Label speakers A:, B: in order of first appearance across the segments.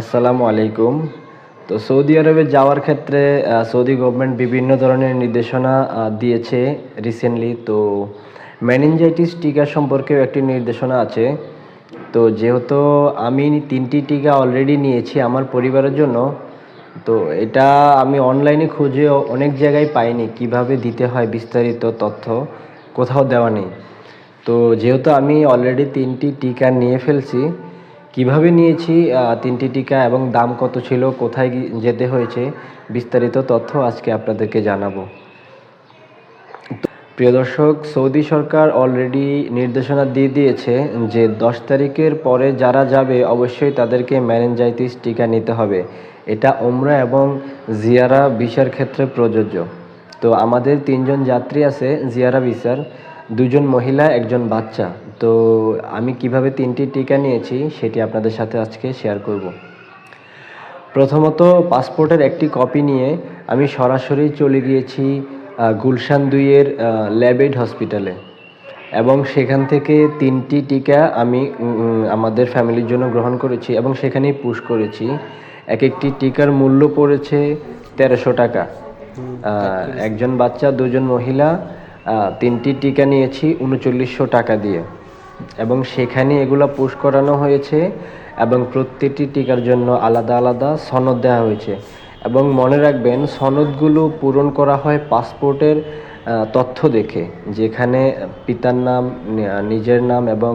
A: আসসালামু আলাইকুম। তো সৌদি আরবে যাওয়ার ক্ষেত্রে সৌদি গভর্নমেন্ট বিভিন্ন ধরনের নির্দেশনা দিয়েছে রিসেন্টলি তো ম্যানেঞ্জাইটিস টিকা সম্পর্কেও একটি নির্দেশনা আছে। তো যেহেতু আমি তিনটি টিকা অলরেডি নিয়েছি আমার পরিবারের জন্য, তো এটা আমি অনলাইনে খুঁজে অনেক জায়গায় পাইনি কীভাবে দিতে হয় বিস্তারিত তথ্য কোথাও দেওয়া নেই। তো যেহেতু আমি অলরেডি তিনটি টিকা নিয়ে ফেলছি কীভাবে নিয়েছি তিনটি টিকা এবং দাম কত ছিল, কোথায় যেতে হয়েছে, বিস্তারিত তথ্য আজকে আপনাদেরকে জানাব। প্রিয় দর্শক, সৌদি সরকার অলরেডি নির্দেশনা দিয়ে দিয়েছে যে দশ তারিখের পরে যারা যাবে, অবশ্যই তাদেরকে ম্যানেঞ্জাইটিস টিকা নিতে হবে। এটা ওমরা এবং জিয়ারা ভিসার ক্ষেত্রে প্রযোজ্য। তো আমাদের তিনজন যাত্রী আছে, জিয়ারা ভিসার। দুজন মহিলা একজন বাচ্চা। তো আমি কীভাবে তিনটি টিকা নিয়েছি সেটি আপনাদের সাথে আজকে শেয়ার করব। প্রথমত পাসপোর্টের একটি কপি নিয়ে আমি সরাসরি চলে গিয়েছি গুলশান দুইয়ের ল্যাবেড হসপিটালে এবং সেখান থেকে তিনটি টিকা আমি আমাদের ফ্যামিলির জন্য গ্রহণ করেছি এবং সেখানেই পুশ করেছি। এক একটি টিকার মূল্য পড়েছে তেরোশো টাকা। একজন বাচ্চা দুজন মহিলা তিনটি টিকা নিয়েছি, উনচল্লিশশো টাকা দিয়ে। এবং সেখানে এগুলো পোস্ট করানো হয়েছে এবং প্রত্যেকটি টিকার জন্য আলাদা আলাদা সনদ দেওয়া হয়েছে। এবং মনে রাখবেন, সনদগুলো পূরণ করা হয় পাসপোর্টের তথ্য দেখে, যেখানে পিতার নাম নিজের নাম এবং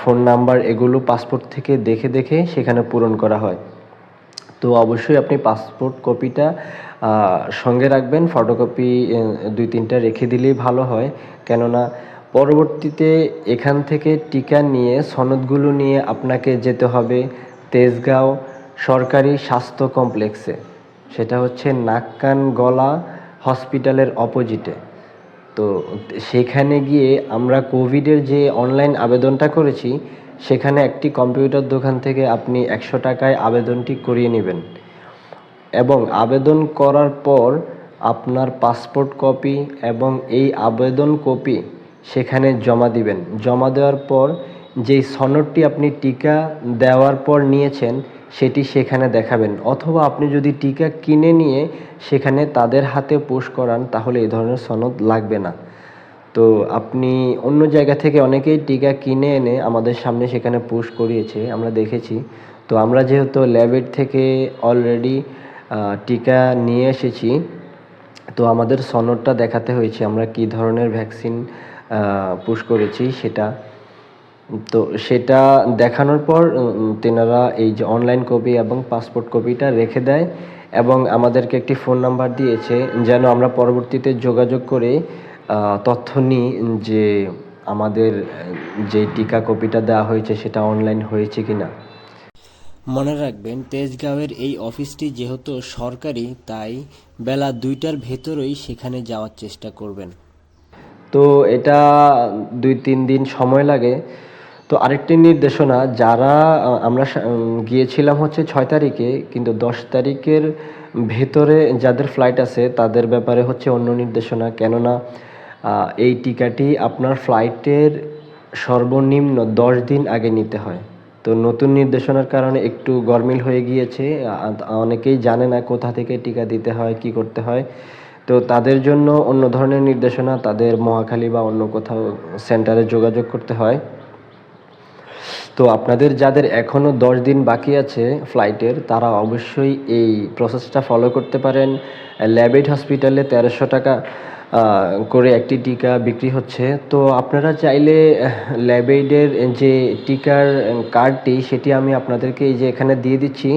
A: ফোন নাম্বার এগুলো পাসপোর্ট থেকে দেখে দেখে সেখানে পূরণ করা হয়। তো অবশ্যই আপনি পাসপোর্ট কপিটা সঙ্গে রাখবেন ফটোকপি দুই তিনটা রেখে দিলেই ভালো হয়। কেননা পরবর্তীতে এখান থেকে টিকা নিয়ে, সনদগুলো নিয়ে আপনাকে যেতে হবে তেজগাঁও সরকারি স্বাস্থ্য কমপ্লেক্সে। সেটা হচ্ছে নাক কান গলা হসপিটালের অপোজিটে। তো সেখানে গিয়ে আমরা কোভিডের যে অনলাইন আবেদনটা করেছি, সেখানে একটি কম্পিউটার দোকান থেকে আপনি একশো টাকায় আবেদনটি করিয়ে নেবেন। এবং আবেদন করার পর আপনার পাসপোর্ট কপি এবং এই আবেদন কপি সেখানে জমা দিবেন। জমা দেওয়ার পর যেই সনদটি আপনি টিকা দেওয়ার পর নিয়েছেন, সেটি সেখানে দেখাবেন। অথবা আপনি যদি টিকা কিনে নিয়ে সেখানে তাদের হাতে পোষ করান, তাহলে এই ধরনের সনদ লাগবে না। তো আপনি অন্য জায়গা থেকে অনেকেই টিকা কিনে এনে আমাদের সামনে সেখানে পুশ করিয়েছে, আমরা দেখেছি। তো আমরা যেহেতু ল্যাবের থেকে অলরেডি টিকা নিয়ে এসেছি। তো আমাদের সনদটা দেখাতে হয়েছে, আমরা কি ধরনের ভ্যাকসিন পুশ করেছি সেটা। তো সেটা দেখানোর পর তেনারা এই যে অনলাইন কপি এবং পাসপোর্ট কপিটা রেখে দেয় এবং আমাদেরকে একটি ফোন নাম্বার দিয়েছে যেন আমরা পরবর্তীতে যোগাযোগ করে তথ্য নিই যে আমাদের যে টিকা কপিটা দেওয়া হয়েছে সেটা অনলাইন হয়েছে কিনা। মনে রাখবেন, তেজগাঁওয়ের এই অফিসটি যেহেতু সরকারি, তাই বেলা দুইটার ভেতরেই সেখানে যাওয়ার চেষ্টা করবেন। তো এটা দুই তিন দিন সময় লাগে। তো আরেকটি নির্দেশনা, যারা আমরা গিয়েছিলাম হচ্ছে ছয় তারিখে, কিন্তু দশ তারিখের ভেতরে যাদের ফ্লাইট আছে, তাদের ব্যাপারে হচ্ছে অন্য নির্দেশনা। কেননা এই টিকাটি আপনার ফ্লাইটের সর্বনিম্ন দশ দিন আগে নিতে হয়। তো নতুন নির্দেশনার কারণে একটু গরমিল হয়ে গিয়েছে। অনেকেই জানে না কোথা থেকে টিকা দিতে হয়, কি করতে হয়। তো তাদের জন্য অন্য ধরনের নির্দেশনা তাদের মহাখালী বা অন্য কোথাও সেন্টারে যোগাযোগ করতে হয়। তো আপনাদের যাদের এখনও দশ দিন বাকি আছে ফ্লাইটের, তারা অবশ্যই এই প্রসেসটা ফলো করতে পারেন। ল্যাবেড হসপিটালে তেরোশো টাকা করে একটি টিকা বিক্রি হচ্ছে। তো আপনারা চাইলে ল্যাবেডের যে টিকার কার্ডটি, সেটি আমি আপনাদেরকে এই যে এখানে দিয়ে দিচ্ছি।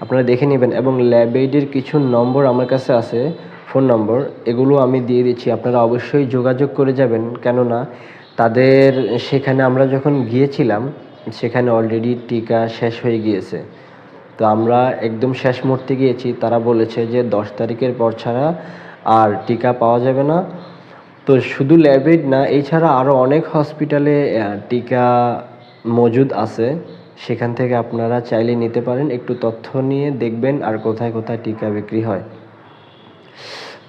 A: আপনারা দেখে নেবেন। এবং ল্যাবেডের কিছু নম্বর আমার কাছে আছে, ফোন নম্বর। এগুলো আমি দিয়ে দিচ্ছি। আপনারা অবশ্যই যোগাযোগ করে যাবেন। কেননা, তাদের, সেখানে আমরা যখন গিয়েছিলাম, সেখানে অলরেডি টিকা শেষ হয়ে গিয়েছে। তো আমরা একদম শেষ মুহূর্তে গিয়েছি। তারা বলেছে যে দশ তারিখের পর ছাড়া আর টিকা পাওয়া যাবে না। তো শুধু ল্যাবেড না, এছাড়া আরও অনেক হসপিটালে টিকা মজুদ আছে। সেখান থেকে আপনারা চাইলে নিতে পারেন। একটু তথ্য নিয়ে দেখবেন আর কোথায় কোথায় টিকা বিক্রি হয়।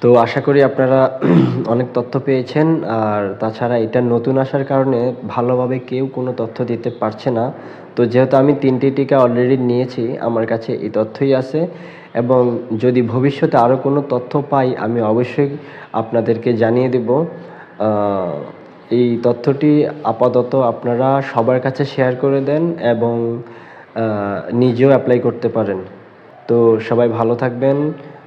A: তো আশা করি আপনারা অনেক তথ্য পেয়েছেন। আর তাছাড়া এটা নতুন আসার কারণে ভালোভাবে কেউ কোনো তথ্য দিতে পারছে না। তো যেহেতু আমি তিনটি টিকা অলরেডি নিয়েছি, আমার কাছে এই তথ্যই আছে। এবং যদি ভবিষ্যতে আরও কোনো তথ্য পাই, আমি অবশ্যই আপনাদেরকে জানিয়ে দেব। এই তথ্যটি আপাতত আপনারা সবার কাছে শেয়ার করে দেন এবং নিজেও অ্যাপ্লাই করতে পারেন। তো সবাই ভালো থাকবেন।